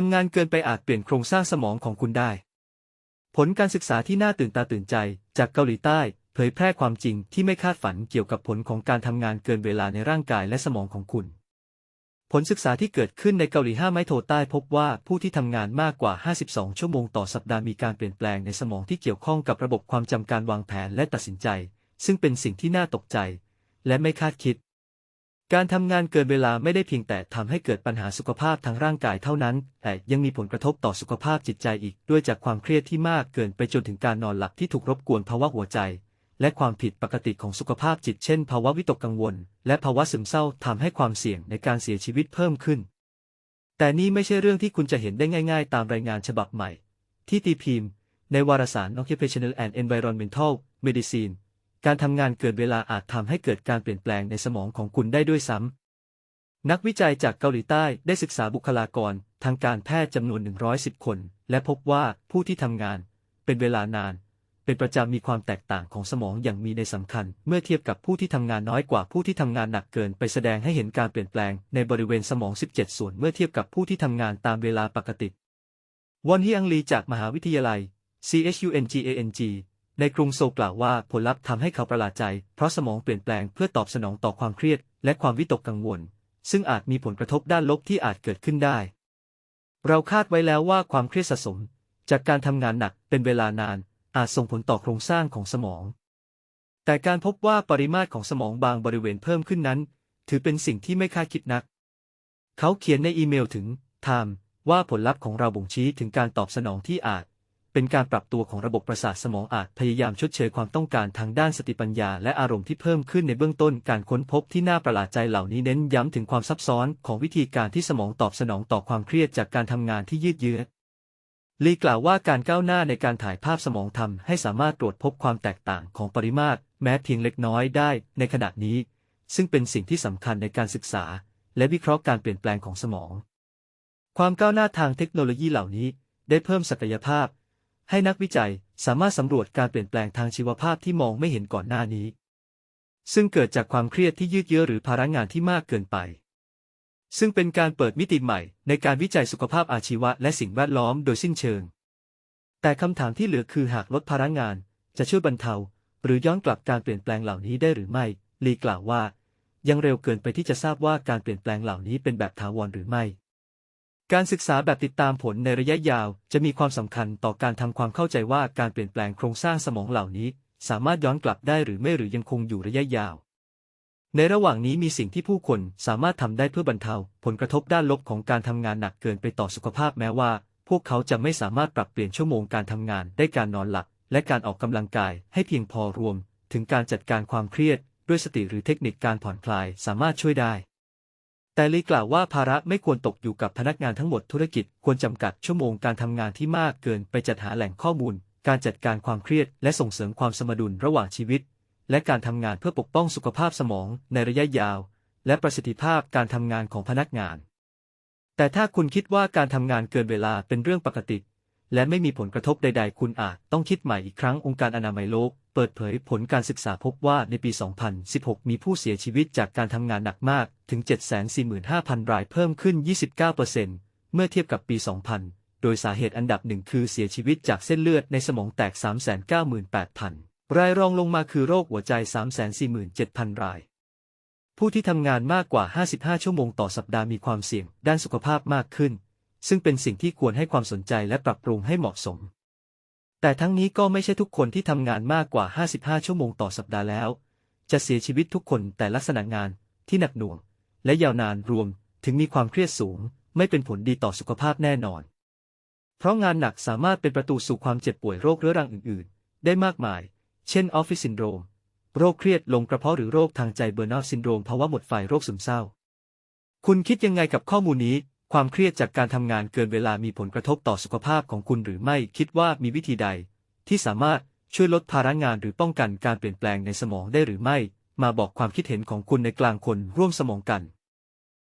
ทำงานเกินไปอาจเปลี่ยนโครงสร้างสมองของคุณได้ ผลการศึกษาที่น่าตื่นตาตื่นใจ จากเกาหลีใต้เผยแพร่ความจริงที่ไม่คาดฝันเกี่ยวกับผลของการทำงานเกินเวลาในร่างกายและสมองของคุณ ผลศึกษาที่เกิดขึ้นในเกาหลีห้าไม้โทใต้พบว่าผู้ที่ทำงานมากกว่า 52 ชั่วโมงต่อสัปดาห์มีการเปลี่ยนแปลงในสมองที่เกี่ยวข้องกับระบบความจำการวางแผนและตัดสินใจ ซึ่งเป็นสิ่งที่น่าตกใจ และไม่คาดคิด การทำงานเกินเวลาไม่ได้เพียงแต่ทำให้เกิดปัญหาสุขภาพทางร่างกายเท่านั้น แต่ยังมีผลกระทบต่อสุขภาพจิตใจอีก ด้วยจากความเครียดที่มากเกินไปจนถึงการนอนหลับที่ถูกรบกวนภาวะหัวใจ และความผิดปกติของสุขภาพจิตเช่น ภาวะวิตกกังวล และภาวะซึมเศร้าทำให้ความเสี่ยงในการเสียชีวิตเพิ่มขึ้น แต่นี่ไม่ใช่เรื่องที่คุณจะเห็นได้ง่าย ๆ ตามรายงานฉบับใหม่ ที่ตีพิมพ์ ในวารสาร Occupational and Environmental Medicine การทำงานเกินเวลาอาจทำให้เกิดการเปลี่ยนแปลงในสมองของคุณได้ด้วยซ้ำ นักวิจัยจากเกาหลีใต้ได้ศึกษาบุคลากรทางการแพทย์จำนวน 110 คน และพบว่าผู้ที่ทำงาน เป็นเวลานาน เป็นประจำมีความแตกต่างของสมองอย่างมีในสำคัญ เมื่อเทียบกับผู้ที่ทำงานน้อยกว่าผู้ที่ทำงานหนักเกินไปแสดงให้เห็นการเปลี่ยนแปลงในบริเวณสมอง 17 ส่วนเมื่อเทียบกับผู้ที่ทำงานตามเวลาปกติ วอนฮีอังลีจากมหาวิทยาลัย CHUNGANG ในกรุงโซกล่าวว่าผลลัพธ์ทำให้เขาประหลาดใจ เพราะสมองเปลี่ยนแปลงเพื่อตอบสนองต่อความเครียด และความวิตกกังวล ซึ่งอาจมีผลกระทบด้านลบที่อาจเกิดขึ้นได้ เราคาดไว้แล้วว่าความเครียดสะสม จากการทำงานหนักเป็นเวลานาน อาจส่งผลต่อโครงสร้างของสมอง แต่การพบว่าปริมาตรของสมองบางบริเวณเพิ่มขึ้นนั้น ถือเป็นสิ่งที่ไม่คาดคิดนัก เขาเขียนในอีเมลถึง Time ว่าผลลัพธ์ของเราบ่งชี้ถึงการตอบสนองที่อาจ เป็นการปรับตัวของระบบประสาทสมองอาจพยายามชดเชยความต้องการทางด้านสติปัญญา และอารมณ์ที่เพิ่มขึ้นในเบื้องต้นการค้นพบที่น่าประหลาดใจเหล่านี้เน้นย้ำถึงความซับซ้อนของวิธีการที่สมองตอบสนองต่อความเครียดจากการทำงานที่ยืดเยื้อลีกล่าวว่าการก้าวหน้าในการถ่ายภาพสมองทำให้สามารถตรวจพบความแตกต่างของปริมาตร แม้เพียงเล็กน้อยได้ในขณะนี้ ซึ่งเป็นสิ่งที่สำคัญในการศึกษา และวิเคราะห์การเปลี่ยนแปลงของสมอง ความก้าวหน้าทางเทคโนโลยีเหล่านี้ ได้เพิ่มศักยภาพ ให้นักวิจัยสามารถสำรวจการเปลี่ยนแปลงทางชีวภาพที่มองไม่เห็นก่อนหน้านี้ ซึ่งเกิดจากความเครียดที่ยืดเยื้อหรือภาระงานที่มากเกินไป ซึ่งเป็นการเปิดมิติใหม่ ในการวิจัยสุขภาพอาชีวะและสิ่งแวดล้อมโดยสิ้นเชิง แต่คำถามที่เหลือคือหากลดภาระงาน จะช่วยบรรเทา หรือย้อนกลับการเปลี่ยนแปลงเหล่านี้ได้หรือไม่ ลีกล่าวว่า ยังเร็วเกินไปที่จะทราบว่าการเปลี่ยนแปลงเหล่านี้เป็นแบบถาวรหรือไม่ การศึกษาแบบติดตามผลในระยะยาว จะมีความสำคัญต่อการทำความเข้าใจว่าการเปลี่ยนแปลงโครงสร้างสมองเหล่านี้ สามารถย้อนกลับได้หรือไม่หรือยังคงอยู่ระยะยาว ในระหว่างนี้มีสิ่งที่ผู้คนสามารถทำได้เพื่อบรรเทา ผลกระทบด้านลบของการทำงานหนักเกินไปต่อสุขภาพแม้ว่า พวกเขาจะไม่สามารถปรับเปลี่ยนชั่วโมงการทำงานได้การนอนหลับและการออกกำลังกายให้เพียงพอรวม ถึงการจัดการความเครียด ด้วยสติหรือเทคนิคการผ่อนคลายสามารถช่วยได้ แต่ลีกล่าวว่าภาระไม่ควรตกอยู่กับพนักงานทั้งหมดธุรกิจควรจำกัดชั่วโมงการทำงานที่มากเกินไปจัดหาแหล่งข้อมูล การจัดการความเครียด และส่งเสริมความสมดุลระหว่างชีวิต และการทำงานเพื่อปกป้องสุขภาพสมองในระยะยาว และประสิทธิภาพการทำงานของพนักงาน แต่ถ้าคุณคิดว่าการทำงานเกินเวลาเป็นเรื่องปกติ และไม่มีผลกระทบใด ๆ คุณอาจต้องคิดใหม่อีกครั้งองค์การอนามัยโลก เปิดเผยผลการศึกษาพบว่าในปี 2016 มีผู้เสียชีวิตจากการทำงานหนักมากถึง 745,000 รายเพิ่มขึ้น 29%เมื่อเทียบกับปี 2000 โดยสาเหตุอันดับหนึ่งคือเสียชีวิตจากเส้นเลือดในสมองแตก 398,000 รายรองลงมาคือโรคหัวใจ 347,000 ราย ผู้ที่ทำงานมากกว่า 55 ชั่วโมงต่อสัปดาห์มีความเสี่ยงด้านสุขภาพมากขึ้น ซึ่งเป็นสิ่งที่ควรให้ความสนใจและปรับปรุงให้เหมาะสม แต่ทั้งนี้ก็ไม่ใช่ทุกคนที่ทำงานมากกว่า 55 ชั่วโมงต่อสัปดาห์แล้ว จะเสียชีวิตทุกคนแต่ลักษณะงานที่หนักหน่วง และยาวนานรวมถึงมีความเครียดสูง ไม่เป็นผลดีต่อสุขภาพแน่นอน เพราะงานหนักสามารถเป็นประตูสู่ความเจ็บป่วยโรคเรื้อรังอื่น ๆ ได้มากมาย เช่นออฟฟิศซินโดรม โรคเครียดลงกระเพาะหรือโรคทางใจเบอร์น u ซินโดรมภาวะหมดไฟโรคซึมเศร้า คุณคิดยังไงกับข้อมูลนี้ ความเครียดจากการทำงานเกินเวลามีผลกระทบต่อสุขภาพของคุณหรือไม่คิดว่ามีวิธีใด ที่สามารถช่วยลดภาระงานหรือป้องกันการเปลี่ยนแปลงในสมองได้หรือไม่ มาบอกความคิดเห็นของคุณในกลางคนร่วมสมองกัน